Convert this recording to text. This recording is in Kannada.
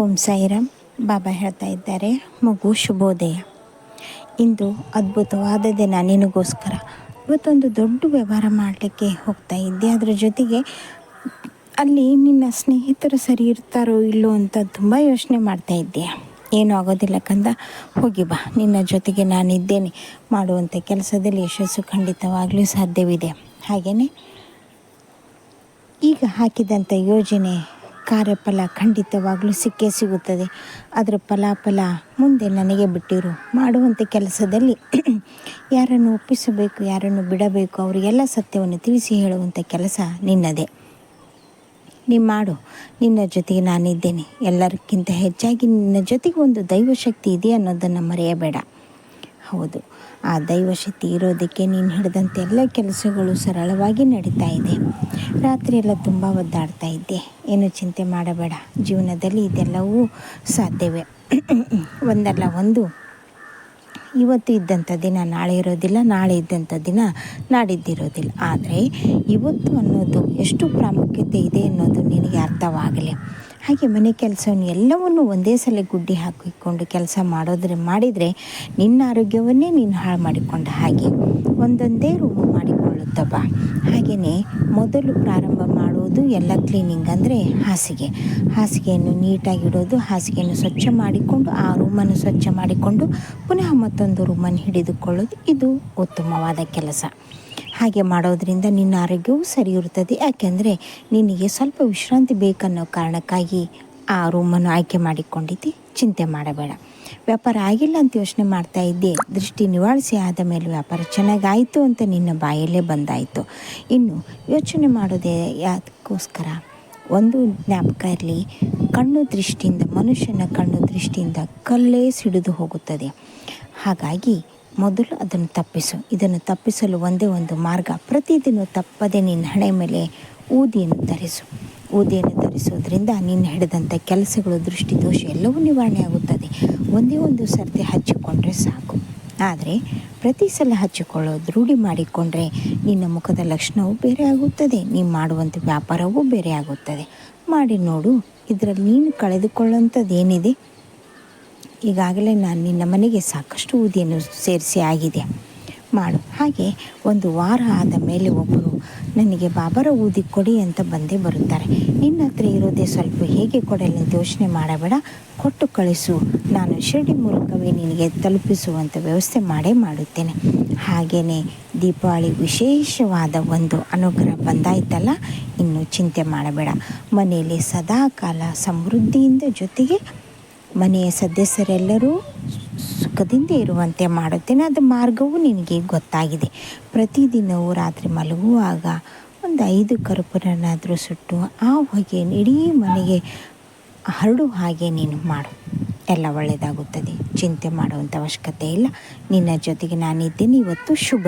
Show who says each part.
Speaker 1: ಓಂ ಸಾಯಿರಾಮ್. ಬಾಬಾ ಹೇಳ್ತಾ ಇದ್ದಾರೆ, ಮಗು ಶುಭೋದಯ. ಇಂದು ಅದ್ಭುತವಾದ ದಿನ ನಿನಗೋಸ್ಕರ. ಇವತ್ತೊಂದು ದೊಡ್ಡ ವ್ಯವಹಾರ ಮಾಡಲಿಕ್ಕೆ ಹೋಗ್ತಾ ಇದ್ದೆ. ಅದರ ಜೊತೆಗೆ ಅಲ್ಲಿ ನಿನ್ನ ಸ್ನೇಹಿತರು ಸರಿ ಇರ್ತಾರೋ ಇಲ್ಲೋ ಅಂತ ತುಂಬ ಯೋಚನೆ ಮಾಡ್ತಾ ಇದ್ದೆ. ಏನೂ ಆಗೋದಿಲ್ಲ ಕಂದ, ಹೋಗಿ ಬಾ. ನಿನ್ನ ಜೊತೆಗೆ ನಾನಿದ್ದೇನೆ. ಮಾಡುವಂಥ ಕೆಲಸದಲ್ಲಿ ಯಶಸ್ಸು ಖಂಡಿತವಾಗಲೂ ಸಾಧ್ಯವಿದೆ. ಹಾಗೆಯೇ ಈಗ ಹಾಕಿದಂಥ ಯೋಜನೆ ಕಾರ್ಯಫಲ ಖಂಡಿತವಾಗಲೂ ಸಿಕ್ಕೇ ಸಿಗುತ್ತದೆ. ಅದರ ಫಲಾಫಲ ಮುಂದೆ ನನಗೆ ಬಿಟ್ಟಿರು. ಮಾಡುವಂಥ ಕೆಲಸದಲ್ಲಿ ಯಾರನ್ನು ಒಪ್ಪಿಸಬೇಕು, ಯಾರನ್ನು ಬಿಡಬೇಕು, ಅವರಿಗೆಲ್ಲ ಸತ್ಯವನ್ನು ತಿಳಿಸಿ ಹೇಳುವಂಥ ಕೆಲಸ ನಿನ್ನದೇ. ನೀ ಮಾಡು. ನಿನ್ನ ಜೊತೆಗೆ ನಾನಿದ್ದೇನೆ. ಎಲ್ಲರಿಗಿಂತ ಹೆಚ್ಚಾಗಿ ನಿನ್ನ ಜೊತೆಗೆ ಒಂದು ದೈವಶಕ್ತಿ ಇದೆ ಅನ್ನೋದನ್ನು ಮರೆಯಬೇಡ. ಹೌದು. ಆ ದೈವಶಕ್ತಿ ಇರೋದಕ್ಕೆ ನೀನು ಹಿಡಿದಂತೆ ಎಲ್ಲ ಕೆಲಸಗಳು ಸರಳವಾಗಿ ನಡೀತಾ ಇದೆ. ರಾತ್ರಿ ಎಲ್ಲ ತುಂಬ ಒದ್ದಾಡ್ತಾ ಇದ್ದೆ. ಏನು ಚಿಂತೆ ಮಾಡಬೇಡ. ಜೀವನದಲ್ಲಿ ಇದೆಲ್ಲವೂ ಸಾಧ್ಯವೇ. ಒಂದಲ್ಲ ಒಂದು. ಇವತ್ತು ಇದ್ದಂಥ ದಿನ ನಾಳೆ ಇರೋದಿಲ್ಲ, ನಾಳೆ ಇದ್ದಂಥ ದಿನ ನಾಡಿದ್ದಿರೋದಿಲ್ಲ. ಆದರೆ ಇವತ್ತು ಅನ್ನೋದು ಎಷ್ಟು ಪ್ರಾಮುಖ್ಯತೆ ಇದೆ ಅನ್ನೋದು ನಿನಗೆ ಅರ್ಥವಾಗಲಿ. ಹಾಗೆ ಮನೆ ಕೆಲಸವನ್ನು ಎಲ್ಲವನ್ನು ಒಂದೇ ಸಲ ಗುಡ್ಡಿ ಹಾಕಿಕೊಂಡು ಕೆಲಸ ಮಾಡೋದ್ರೆ ಮಾಡಿದರೆ ನಿನ್ನ ಆರೋಗ್ಯವನ್ನೇ ನೀನು ಹಾಳು ಮಾಡಿಕೊಂಡ ಹಾಗೆ ಒಂದೊಂದೇ ರೂಮು ಮಾಡಿಕೊಳ್ಳುತ್ತಪ್ಪ ಹಾಗೆಯೇ ಮೊದಲು ಪ್ರಾರಂಭ ಮಾಡುವುದು ಎಲ್ಲ ಕ್ಲೀನಿಂಗ್ ಅಂದರೆ ಹಾಸಿಗೆ. ಹಾಸಿಗೆಯನ್ನು ನೀಟಾಗಿಡೋದು ಹಾಸಿಗೆಯನ್ನು ಸ್ವಚ್ಛ ಮಾಡಿಕೊಂಡು, ಆ ರೂಮನ್ನು ಸ್ವಚ್ಛ ಮಾಡಿಕೊಂಡು ಪುನಃ ಮತ್ತೊಂದು ರೂಮನ್ನು ಹಿಡಿದುಕೊಳ್ಳೋದು ಇದು ಉತ್ತಮವಾದ ಕೆಲಸ. ಹಾಗೆ ಮಾಡೋದರಿಂದ ನಿನ್ನ ಆರೋಗ್ಯವೂ ಸರಿ ಇರುತ್ತದೆ. ಯಾಕೆಂದರೆ ನಿನಗೆ ಸ್ವಲ್ಪ ವಿಶ್ರಾಂತಿ ಬೇಕನ್ನೋ ಕಾರಣಕ್ಕಾಗಿ ಆ ರೂಮನ್ನು ಆಯ್ಕೆ ಮಾಡಿಕೊಂಡಿದ್ದೆ. ಚಿಂತೆ ಮಾಡಬೇಡ. ವ್ಯಾಪಾರ ಆಗಿಲ್ಲ ಅಂತ ಯೋಚನೆ ಮಾಡ್ತಾ ಇದ್ದೆ. ದೃಷ್ಟಿ ನಿವಾಳಿಸಿ ಆದ ಮೇಲೆ ವ್ಯಾಪಾರ ಚೆನ್ನಾಗಾಯಿತು ಅಂತ ನಿನ್ನ ಬಾಯಲ್ಲೇ ಬಂದಾಯಿತು. ಇನ್ನು ಯೋಚನೆ ಮಾಡೋದೇ ಯಾದಕ್ಕೋಸ್ಕರ ಒಂದು ಜ್ಞಾಪಕ ಇರಲಿ. ಕಣ್ಣು ದೃಷ್ಟಿಯಿಂದ, ಮನುಷ್ಯನ ಕಣ್ಣು ದೃಷ್ಟಿಯಿಂದ ಕಲ್ಲೇ ಸಿಡಿದು ಹೋಗುತ್ತದೆ. ಹಾಗಾಗಿ ಮೊದಲು ಅದನ್ನು ತಪ್ಪಿಸು. ಇದನ್ನು ತಪ್ಪಿಸಲು ಒಂದೇ ಒಂದು ಮಾರ್ಗ. ಪ್ರತಿದಿನ ತಪ್ಪದೆ ನಿನ್ನ ಹಣೆ ಮೇಲೆ ಊದಿಯನ್ನು ಧರಿಸು. ಊದಿಯನ್ನು ಧರಿಸೋದ್ರಿಂದ ನಿನ್ನ ಹಿಡಿದಂಥ ಕೆಲಸಗಳು, ದೃಷ್ಟಿ, ದೋಷ ಎಲ್ಲವೂ ನಿವಾರಣೆ ಆಗುತ್ತದೆ. ಒಂದೇ ಒಂದು ಸರ್ತಿ ಹಚ್ಚಿಕೊಂಡ್ರೆ ಸಾಕು. ಆದರೆ ಪ್ರತಿ ಸಲ ಹಚ್ಚಿಕೊಳ್ಳೋದು, ರೂಢಿ ಮಾಡಿಕೊಂಡ್ರೆ ನಿನ್ನ ಮುಖದ ಲಕ್ಷಣವೂ ಬೇರೆ ಆಗುತ್ತದೆ. ನೀನು ಮಾಡುವಂಥ ವ್ಯಾಪಾರವೂ ಬೇರೆ ಆಗುತ್ತದೆ. ಮಾಡಿ ನೋಡು, ಇದರಲ್ಲಿ ನೀನು ಕಳೆದುಕೊಳ್ಳುವಂಥದ್ದು ಏನಿದೆ? ಈಗಾಗಲೇ ನಾನು ನಿನ್ನ ಮನೆಗೆ ಸಾಕಷ್ಟು ಊದಿಯನ್ನು ಸೇರಿಸಿ ಆಗಿದೆ. ಮಾಡು. ಹಾಗೆ ಒಂದು ವಾರ ಆದ ಮೇಲೆ ಒಬ್ಬರು ನನಗೆ ಬಾಬರ ಊದಿ ಕೊಡಿ ಅಂತ ಬಂದೇ ಬರುತ್ತಾರೆ. ನಿನ್ನ ಹತ್ರ ಇರೋದೇ ಸ್ವಲ್ಪ ಹೇಗೆ ಕೊಡಲಿ ಅಂತ ಯೋಚನೆ ಮಾಡಬೇಡ. ಕೊಟ್ಟು ಕಳಿಸು. ನಾನು ಶಿರಡಿ ಮೂಲಕವೇ ನಿನಗೆ ತಲುಪಿಸುವಂಥ ವ್ಯವಸ್ಥೆ ಮಾಡೇ ಮಾಡುತ್ತೇನೆ. ಹಾಗೆಯೇ ದೀಪಾವಳಿ ವಿಶೇಷವಾದ ಒಂದು ಅನುಗ್ರಹ ಬಂದಾಯ್ತಲ್ಲ? ಇನ್ನು ಚಿಂತೆ ಮಾಡಬೇಡ. ಮನೆಯಲ್ಲಿ ಸದಾ ಕಾಲ ಸಮೃದ್ಧಿಯಿಂದ ಜೊತೆಗೆ ಮನೆಯ ಸದಸ್ಯರೆಲ್ಲರೂ ಸುಖದಿಂದ ಇರುವಂತೆ ಮಾಡುತ್ತೇನೆ. ಅದು ಮಾರ್ಗವೂ ನಿನಗೆ ಗೊತ್ತಾಗಿದೆ. ಪ್ರತಿದಿನವೂ ರಾತ್ರಿ ಮಲಗುವಾಗ ಒಂದು ಐದು ಕರ್ಪೂರನಾದರೂ ಸುಟ್ಟು ಆ ಹೊಗೆಯನ್ನು ಇಡೀ ಮನೆಗೆ ಹರಡು ಹಾಗೆ ನೀನು ಮಾಡು. ಎಲ್ಲ ಒಳ್ಳೆಯದಾಗುತ್ತದೆ. ಚಿಂತೆ ಮಾಡುವಂಥ ಅವಶ್ಯಕತೆ ಇಲ್ಲ. ನಿನ್ನ ಜೊತೆಗೆ ನಾನಿದ್ದೇನೆ. ಇವತ್ತು ಶುಭ